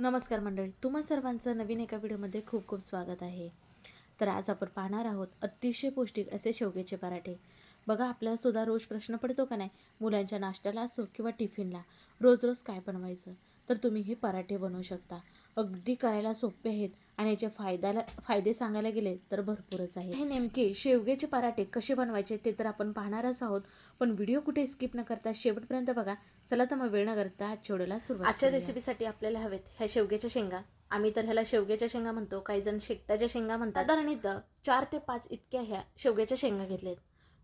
नमस्कार मंडळी तुम्हा सर्वांचं नवीन एका व्हिडिओमध्ये खूप खूप स्वागत आहे. तर आज आपण पाहणार आहोत अतिशय पौष्टिक असे शेवग्याचे पराठे. बघा आपल्याला सुद्धा रोज प्रश्न पडतो का नाही? मुलांच्या नाश्त्याला असो किंवा टिफिनला रोज रोज काय बनवायचं? तर तुम्ही हे पराठे बनवू शकता. अगदी करायला सोपे आहेत आणि याचे फायद्याला फायदे सांगायला गेले तर भरपूरच आहे हे नेमके शेवग्याचे पराठे कसे बनवायचे ते तर आपण पाहणारच आहोत. पण व्हिडिओ कुठे स्किप न करता शेवटपर्यंत बघा. चला तर मग वेळ न करता आजच्या व्हिडिओला सुरुवात आजच्या. रेसिपीसाठी आपल्याला हवेत ह्या शेवग्याच्या शेंगा. आम्ही तर ह्याला शेवग्याच्या शेंगा म्हणतो. काही जण शेकटाच्या शेंगा म्हणतात. साधारण इथं चार ते पाच इतक्या ह्या शेवग्याच्या शेंगा घेतल्यात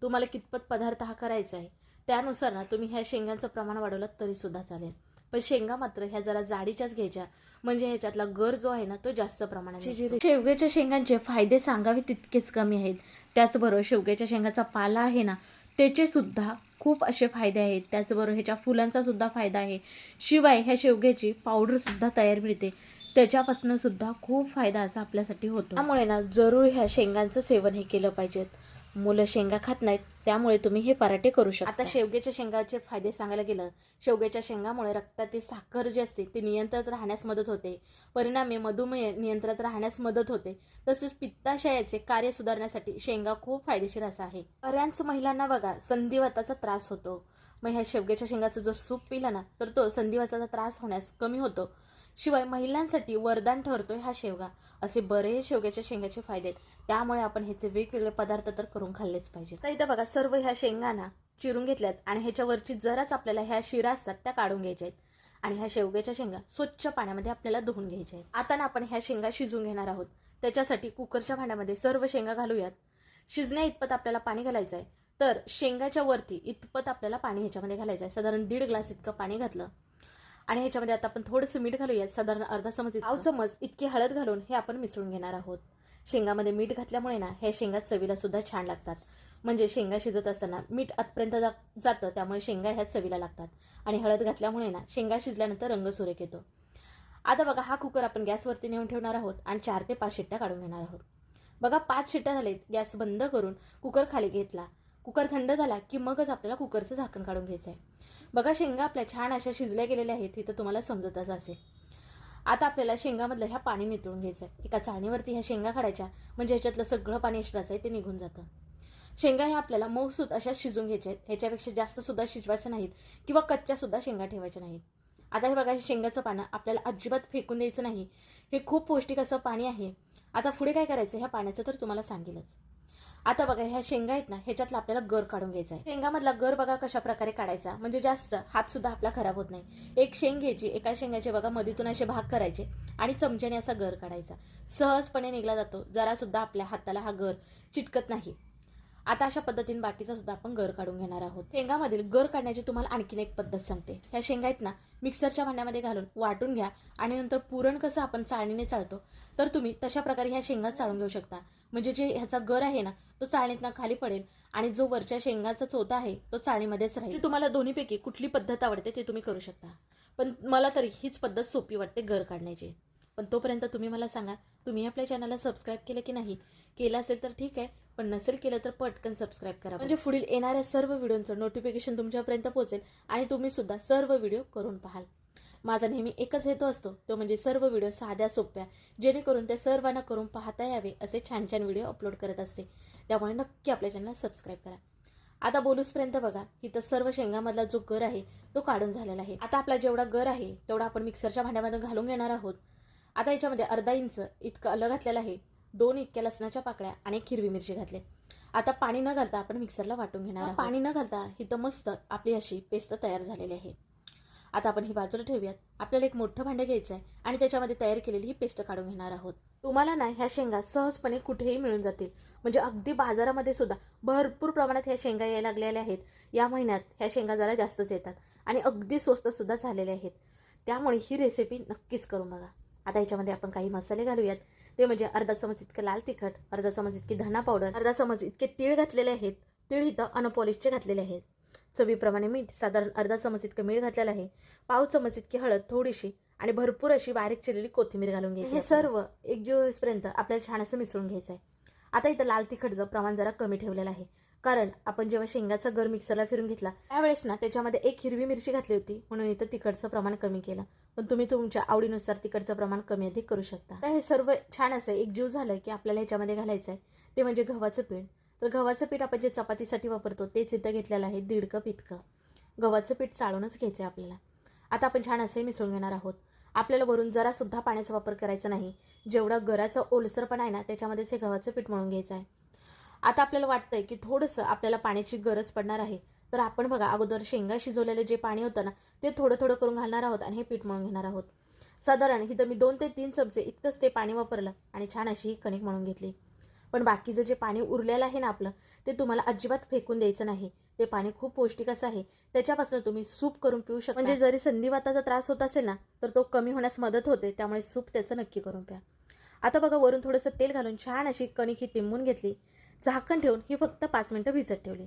तुम्हाला कितपत पदार्थ हा करायचा आहे त्यानुसार ना तुम्ही ह्या शेंगांचं प्रमाण वाढवलं तरी सुद्धा चालेल. पण शेंगा मात्र ह्या जरा जाडीच्याच घ्यायच्या. म्हणजे ह्याच्यातला गर जो आहे ना तो जास्त प्रमाणात. शेवग्याच्या शेंगांचे फायदे सांगावे तितकेच कमी आहेत. त्याचबरोबर शेवग्याच्या शेंगाचा पाला आहे ना त्याचे सुद्धा खूप असे फायदे आहेत. त्याचबरोबर ह्याच्या फुलांचा सुद्धा फायदा आहे. शिवाय ह्या शेवग्याची पावडर सुद्धा तयार मिळते. त्याच्यापासून सुद्धा खूप फायदा असा आपल्यासाठी होतो. त्यामुळे ना जरूर ह्या शेंगांचं सेवन हे केलं पाहिजेत. मुलं शेंगा खात नाहीत त्यामुळे तुम्ही हे पराठे करू शकता. आता शेवग्याच्या शेंगाचे फायदे सांगायला गेलं शेवग्याच्या शेंगामुळे रक्तातील साखर जी असते ती नियंत्रणात राहण्यास मदत होते. परिणामी मधुमेह नियंत्रणात राहण्यास मदत होते. तसेच पित्ताशयाचे कार्य सुधारण्यासाठी शेंगा खूप फायदेशीर असा आहे. बऱ्याच महिलांना बघा संधिवाताचा त्रास होतो. मग ह्या शेवग्याच्या शेंगाचं जर सूप पिला ना तर तो संधिवाताचा त्रास होण्यास कमी होतो. शिवाय महिलांसाठी वरदान ठरतोय हा शेवगा. असे बरेच शेवग्याच्या शेंगाचे फायदे आहेत. त्यामुळे आपण ह्याचे वेगवेगळे पदार्थ तर करून खाल्लेच पाहिजे तर इथं बघा सर्व ह्या शेंगांना चिरून घेतल्यात आणि ह्याच्यावरची जराच आपल्याला ह्या शिरा असतात त्या काढून घ्यायच्या आहेत. आणि ह्या शेवग्याच्या शेंगा स्वच्छ पाण्यामध्ये आपल्याला धुवून घ्यायच्या आहेत. आता ना आपण ह्या शेंगा शिजून घेणार आहोत. त्याच्यासाठी कुकरच्या भांड्यामध्ये सर्व शेंगा घालूयात. शिजण्या इतपत आपल्याला पाणी घालायचं आहे तर शेंगाच्या वरती इतपत आपल्याला पाणी ह्याच्यामध्ये घालायचं आहे साधारण दीड ग्लास इतकं पाणी घातलं. आणि ह्याच्यामध्ये आता आपण थोडंसं मीठ घालूयात साधारण अर्धा चमच पाव चमच इतकी हळद घालून हे आपण मिसळून घेणार आहोत. शेंगामध्ये मीठ घातल्यामुळे ना ह्या शेंगा चवीला सुद्धा छान लागतात. म्हणजे शेंगा शिजत असताना मीठ आतपर्यंत जा जातं त्यामुळे शेंगा ह्या चवीला लागतात. आणि हळद घातल्यामुळे ना शेंगा शिजल्यानंतर रंग सुरेख येतो. आता बघा हा कुकर आपण गॅसवरती नेऊन ठेवणार आहोत आणि चार ते पाच शिट्ट्या काढून घेणार आहोत. बघा पाच शिट्ट्या झालेत. गॅस बंद करून कुकर खाली घेतला. कुकर थंड झाला की मगच आपल्याला कुकरचं झाकण काढून घ्यायचं आहे बघा शेंगा आपल्या छान अशा शिजल्या गेलेल्या आहेत तिथं तुम्हाला समजतच असेल. आता आपल्याला शेंगामधलं ह्या पाणी नितळून घ्यायचं आहे. एका चाळणीवरती ह्या शेंगा काढायच्या म्हणजे ह्याच्यातलं सगळं पाणी एक्स्ट्राचं आहे ते निघून जातं. शेंगा ह्या आपल्याला मऊसूत अशा शिजून घ्यायच्या आहेत. ह्याच्यापेक्षा जास्त सुद्धा शिजवायच्या नाहीत किंवा कच्च्या सुद्धा शेंगा ठेवायच्या नाहीत. आता हे बघा शेंगाचं पानं आपल्याला अजिबात फेकून द्यायचं नाही. हे खूप पौष्टिक असं पाणी आहे. आता पुढे काय करायचं? ह्या पाण्याचं तर तुम्हाला सांगेलच. आता बघा ह्या शेंगा आहेत ना ह्याच्यातला आपल्याला गर काढून घ्यायचा आहे. शेंगामधला गर बघा कशा प्रकारे काढायचा. म्हणजे जास्त हात सुद्धा आपला खराब होत नाही. एक शेंग घ्यायची एका शेंगाचे बघा मधीतून असे भाग करायचे आणि चमच्याने असा गर काढायचा. सहजपणे निघला जातो. जरा सुद्धा आपल्या हाताला हा गर चिटकत नाही. आता अशा पद्धतीने बाकीचा सुद्धा आपण गर काढून घेणार आहोत. शेंगामधील गर काढण्याची तुम्हाला आणखीन एक पद्धत सांगते. ह्या शेंगा आहेत ना मिक्सरच्या भांड्यामध्ये घालून वाटून घ्या आणि नंतर पुरण कसं आपण चाळणीने चाळतो तर तुम्ही तशा प्रकारे ह्या शेंगा चाळून घेऊ शकता. म्हणजे जे ह्याचा गर आहे ना तो चाळणीतनं खाली पडेल आणि जो वरच्या शेंगाचा चोथा आहे तो चाळणीमध्येच राहील. म्हणजे तुम्हाला दोन्हीपैकी कुठली पद्धत आवडते ते तुम्ही करू शकता. पण मला तरी हीच पद्धत सोपी वाटते गर काढण्याची. पण तोपर्यंत तुम्ही मला सांगा तुम्ही आपल्या चॅनलला सबस्क्राईब केलं की नाही? केलं असेल तर ठीक आहे पण नसेल केलं तर पटकन सबस्क्राईब करा. म्हणजे पुढील येणाऱ्या सर्व व्हिडिओचं नोटिफिकेशन तुमच्यापर्यंत पोहोचेल आणि तुम्ही सुद्धा सर्व व्हिडिओ करून पाहाल. माझा नेहमी एकच हेतू असतो तो म्हणजे सर्व व्हिडिओ साध्या सोप्या जेणेकरून ते सर्वांना करून पाहता यावे असे छान छान व्हिडिओ अपलोड करत असते. त्यामुळे नक्की आपल्या चॅनलला सबस्क्राईब करा. आता बोलूसपर्यंत बघा इथं सर्व शेंगामधला जो गर आहे तो काढून झालेला आहे. आता आपला जेवढा गर आहे तेवढा आपण मिक्सरच्या भांड्यामध्ये घालून घेणार आहोत. आता याच्यामध्ये अर्धा इंच इतकं आलं घातलेलं आहे. दोन इतक्या लसणाच्या पाकळ्या आणि एक हिरवी मिरची घातली. आता पाणी न घालता आपण मिक्सरला वाटून घेणार आहोत. पाणी न घालता इथं मस्त आपली अशी पेस्ट तयार झालेली आहे. आता आपण ही बाजूला ठेवूयात. आपल्याला एक मोठं भांडं घ्यायचं आहे आणि त्याच्यामध्ये तयार केलेली ही पेस्ट काढून घेणार आहोत. तुम्हाला ना ह्या शेंगा सहजपणे कुठेही मिळून जातील. म्हणजे अगदी बाजारामध्ये सुद्धा भरपूर प्रमाणात ह्या शेंगा यायला लागलेल्या आहेत. या महिन्यात ह्या शेंगा जरा जास्तच येतात आणि अगदी स्वस्त सुद्धा झालेले आहेत. त्यामुळे ही रेसिपी नक्कीच करून बघा. आता याच्यामध्ये आपण काही मसाले घालूयात. ते म्हणजे अर्धा चमच इतकं लाल तिखट अर्धा चमच इतकी धना पावडर अर्धा चमच इतके तीळ घातलेले आहेत. तीळ इथं अनपॉलिशचे घातलेले आहेत. चवीप्रमाणे मीठ साधारण अर्धा चमच इतकं मीठ घातलेलं आहे. पाव चमच इतकी हळद थोडीशी आणि भरपूर अशी बारीक चिरलेली कोथिंबीर घालून घ्यायची हे सर्व एक होईपर्यंत आपल्याला छान असं मिसळून घ्यायचं आहे आता इथं लाल तिखटचं प्रमाण जरा कमी ठेवलेलं आहे. कारण आपण जेव्हा शेंगाचा गर मिक्सरला फिरून घेतला त्यावेळेस ना त्याच्यामध्ये एक हिरवी मिरची घातली होती म्हणून इथं तिखटचं प्रमाण कमी केलं. पण तुम्ही तुमच्या आवडीनुसार तिखटचं प्रमाण कमी अधिक करू शकता. तर हे सर्व छान असं एक जीव झालं की आपल्याला ह्याच्यामध्ये घालायचं आहे ते म्हणजे गव्हाचं पीठ. तर गव्हाचं पीठ आपण जे चपातीसाठी वापरतो तेच इथं घेतलेलं आहे दीड कप इतकं. गव्हाचं पीठ चाळूनच घ्यायचं आहे आपल्याला. आता आपण छान असे मिसळून घेणार आहोत. आपल्याला वरून जरासुद्धा पाण्याचा वापर करायचा नाही. जेवढा गराचं ओलसरपण आहे ना त्याच्यामध्येच हे गव्हाचं पीठ मळून घ्यायचं आहे आता आपल्याला वाटतंय की थोडंसं आपल्याला पाण्याची गरज पडणार आहे. तर आपण बघा अगोदर शेंगा शिजवलेलं जे पाणी होतं ना ते थोडं थोडं करून घालणार आहोत आणि हे पीठ मळून घेणार आहोत. साधारण इथं मी दोन ते तीन चमचे इतकंच ते पाणी वापरलं आणि छान अशी ही कणिक म्हणून घेतली. पण बाकीचं जे पाणी उरलेलं आहे ना आपलं ते तुम्हाला अजिबात फेकून द्यायचं नाही. ते पाणी खूप पौष्टिक असं आहे. त्याच्यापासून तुम्ही सूप करून पिऊ शकता. म्हणजे जरी संधिवाताचा त्रास होत असेल ना तर तो कमी होण्यास मदत होते. त्यामुळे सूप त्याचं नक्की करून प्या. आता बघा वरून थोडंसं तेल घालून छान अशी कणिक ही तिंबून घेतली. झाकण ठेवून ही फक्त पाच मिनटं भिजत ठेवली.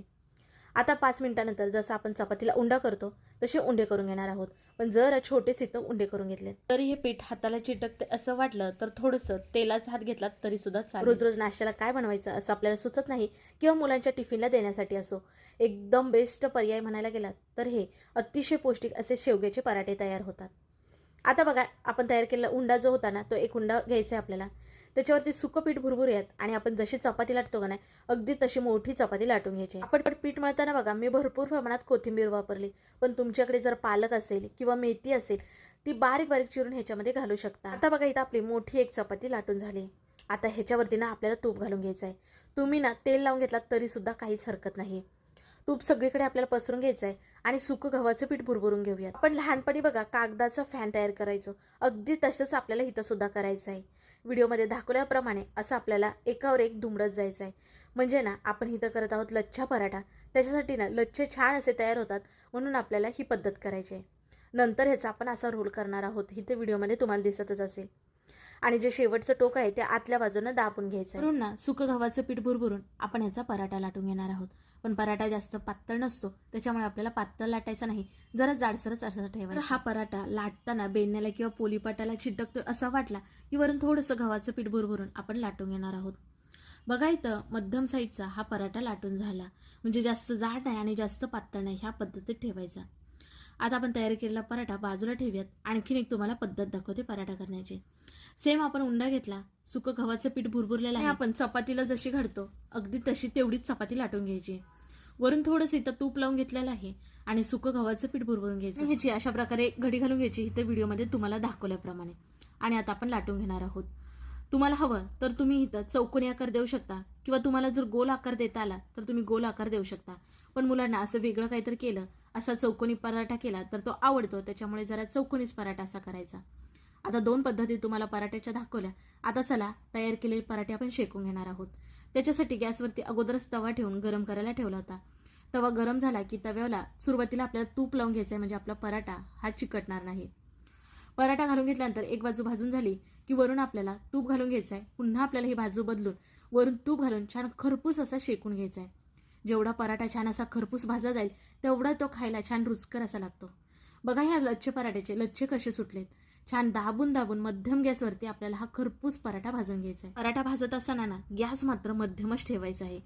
आता पाच मिनटानंतर जसं आपण चपातीला उंडा करतो तसे उंडे करून घेणार आहोत. पण जर छोटेच इथं उंडे करून घेतले तरी हे पीठ हाताला चिटकते असं वाटलं तर थोडंसं तेलाचा हात घेतला तरी सुद्धा चालेल. रोज रोज नाश्त्याला काय बनवायचं असं आपल्याला सुचत नाही किंवा मुलांच्या टिफिनला देण्यासाठी असो. एकदम बेस्ट पर्याय म्हणायला गेलात तर हे अतिशय पौष्टिक असे शेवग्याचे पराठे तयार होतात. आता बघा आपण तयार केलेला उंडा जो होता ना तो एक उंडा घ्यायचा आहे आपल्याला. त्याच्यावरती सुकं पीठ भुरभुरूयात आणि आपण जशी चपाती लाटतो का नाही अगदी तशी मोठी चपाती लाटून घ्यायची. आपण पण पीठ मळताना बघा मी भरपूर प्रमाणात कोथिंबीर वापरली. पण तुमच्याकडे जर पालक असेल किंवा मेथी असेल ती बारीक बारीक चिरून ह्याच्यामध्ये घालू शकता. आता बघा इथं आपली मोठी एक चपाती लाटून झाली. आता ह्याच्यावरती ना आपल्याला तूप घालून घ्यायचं आहे. तुम्ही ना तेल लावून घेतलात तरी सुद्धा काहीच हरकत नाही. तूप सगळीकडे आपल्याला पसरून घ्यायचं आहे आणि सुकं गव्हाचं पीठ भुरभुरून घेऊयात. आपण लहानपणी बघा कागदाचा फॅन तयार करायचो. अगदी तसंच आपल्याला इथं सुद्धा करायचं आहे. व्हिडिओमध्ये दाखवल्याप्रमाणे असं आपल्याला एकावर एक दुमडत जायचं आहे. म्हणजे ना आपण इथं करत आहोत लच्छा पराठा. त्याच्यासाठी ना लच्छे छान असे तयार होतात म्हणून आपल्याला ही पद्धत करायची आहे. नंतर ह्याचा आपण असा रोल करणार आहोत. इथे व्हिडिओमध्ये तुम्हाला दिसतच असेल. आणि जे शेवटचं टोक आहे ते आतल्या बाजूनं दाबून घ्यायचं म्हणून ना सुकं गव्हाचं पीठ बुरबुरून आपण ह्याचा पराठा लाटून घेणार आहोत. पण पराठा जास्त पातळ नसतो त्याच्यामुळे आपल्याला पातळ लाटायचा नाही. जरा जाडसरच असं ठेवायचा. हा पराठा लाटताना बेण्याला किंवा पोलीपाटाला छिटकतोय असा वाटला की वरून थोडंसं गव्हाचं पीठ बुरबुरून आपण लाटून घेणार आहोत. बघा इथं मध्यम साईडचा हा पराठा लाटून झाला. म्हणजे जास्त जाड नाही आणि जास्त पातळ नाही ह्या पद्धतीत ठेवायचा. आता आपण तयार केलेला पराठा बाजूला ठेवूयात. आणखीन एक तुम्हाला पद्धत दाखवते पराठा करण्याची. सेम आपण उंडा घेतला. सुकं गव्हाचं पीठ भुरभुरलेलं आहे. आपण चपातीला जशी घडतो अगदी तशी तेवढीच चपाती लाटून घ्यायची. वरून थोडंसं इथं तूप लावून घेतलेलं आहे आणि सुकं गव्हाचं पीठ भुरभरून घ्यायचं. ह्याची अशा प्रकारे घडी घालून घ्यायची. इथं व्हिडिओमध्ये तुम्हाला दाखवल्याप्रमाणे. आणि आता आपण लाटून घेणार आहोत. तुम्हाला हवं तर तुम्ही इथं चौकोनी आकार देऊ शकता. किंवा तुम्हाला जर गोल आकार देता आला तर तुम्ही गोल आकार देऊ शकता. पण मुलांना असं वेगळं काहीतरी केलं असा चौकोनी पराठा केला तर तो आवडतो. त्याच्यामुळे जरा चौकोनीच पराठा असा करायचा. आता दोन पद्धती तुम्हाला पराठ्याच्या दाखवल्या. आता चला तयार केलेले पराठे आपण शेकून घेणार आहोत. त्याच्यासाठी गॅसवरती अगोदरच तवा ठेवून गरम करायला ठेवला होता. तवा गरम झाला की तव्याला सुरुवातीला आपल्याला तूप लावून घ्यायचं आहे म्हणजे आपला पराठा हा चिकटणार नाही. पराठा घालून घेतल्यानंतर एक बाजू भाजून झाली की वरून आपल्याला तूप घालून घ्यायचं आहे पुन्हा आपल्याला ही बाजू बदलून वरून तूप घालून छान खरपूस असा शेकून घ्यायचा आहे जेवढा पराठा छान असा खरपूस भाजला जाईल तेवढा तो खायला छान रुचकर असा लागतो. बघा ह्या लच्छे पराठ्याचे लच्छे कसे सुटलेत. छान दाबून दाबून मध्यम गॅसवरती आपल्याला हा खरपूस पराठा भाजून घ्यायचा आहे. पराठा भाजत असताना ना गॅस मात्र मध्यमच ठेवायचा आहे.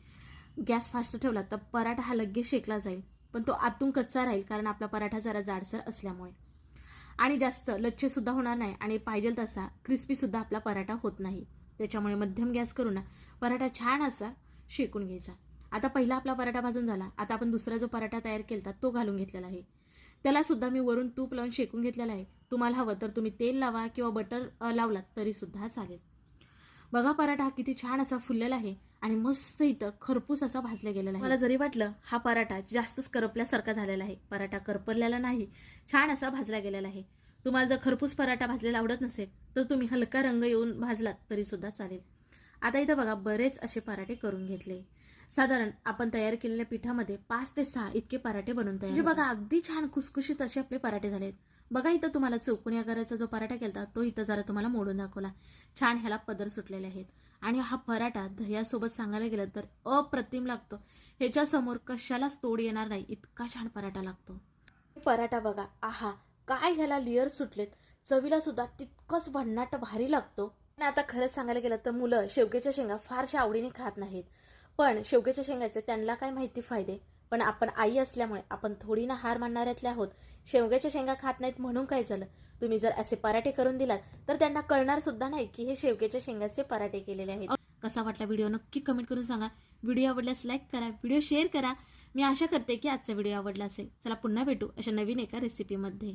गॅस फास्ट ठेवला तर पराठा हा लगेच शेकला जाईल पण तो आतून कच्चा राहील कारण आपला पराठा जरा जाडसर असल्यामुळे. आणि जास्त लच्छसुद्धा होणार नाही आणि पाहिजे तसा क्रिस्पीसुद्धा आपला पराठा होत नाही. त्याच्यामुळे मध्यम गॅस करून ना पराठा छान असा शेकून घ्यायचा. आता पहिला आपला पराठा भाजून झाला. आता आपण दुसरा जो पराठा तयार केला तो घालून घेतलेला आहे. त्याला सुद्धा मी वरून तूप लावून शेकून घेतलेला आहे. तुम्हाला हवं तर तुम्ही तेल लावा किंवा बटर लावलात तरी सुद्धा चालेल. बघा पराठा हा किती छान असा फुललेला आहे आणि मस्त इथं खरपूस असा भाजला गेलेला आहे. मला जरी वाटलं हा पराठा जास्तच करपल्यासारखा झालेला आहे. पराठा करपलेला नाही छान असा भाजला गेलेला आहे. तुम्हाला जर खरपूस पराठा भाजलेला आवडत नसेल तर तुम्ही हलका रंग येऊन भाजलात तरी सुद्धा चालेल. आता इथं बघा बरेच असे पराठे करून घेतले. साधारण आपण तयार केलेल्या पिठामध्ये पाच ते सहा इतके पराठे बनवून तयार म्हणजे बघा अगदी छान खुसखुशीत असे आपले पराठे झालेत. बघा इथं तुम्हाला चौकोनी आकाराचा जो पराठा केला तो इथं जरा तुम्हाला मोडून दाखवला. छान ह्याला पदर सुटलेले आहेत. आणि हा पराठा दह्यासोबत सांगायला गेलं तर अप्रतिम लागतो. ह्याच्यासमोर कशालाच तोड येणार नाही इतका छान पराठा लागतो. पराठा बघा आहा काय ह्याला लेअर सुटलेत. चवीला सुद्धा तितकंच भन्नाट भारी लागतो. आणि आता खरंच सांगायला गेलं तर मुलं शेवग्याच्या शेंगा फारशा आवडीने खात नाहीत. पण शेवग्याच्या शेंगाचे त्यांना काय माहिती फायदे? पण आपण आई असल्यामुळे आपण थोडी ना हार मानणाऱ्यातल्या आहोत. शेवग्याच्या शेंगा खात नाहीत म्हणून काय झालं? तुम्ही जर असे पराठे करून दिलात तर त्यांना कळणार सुद्धा नाही की हे शेवग्याच्या शेंगाचे पराठे केलेले आहेत. कसा वाटला व्हिडिओ नक्की कमेंट करून सांगा. व्हिडिओ आवडल्यास लाईक करा व्हिडिओ शेअर करा. मी आशा करते की आजचा व्हिडिओ आवडला असेल. चला पुन्हा भेटू अशा नवीन एका रेसिपीमध्ये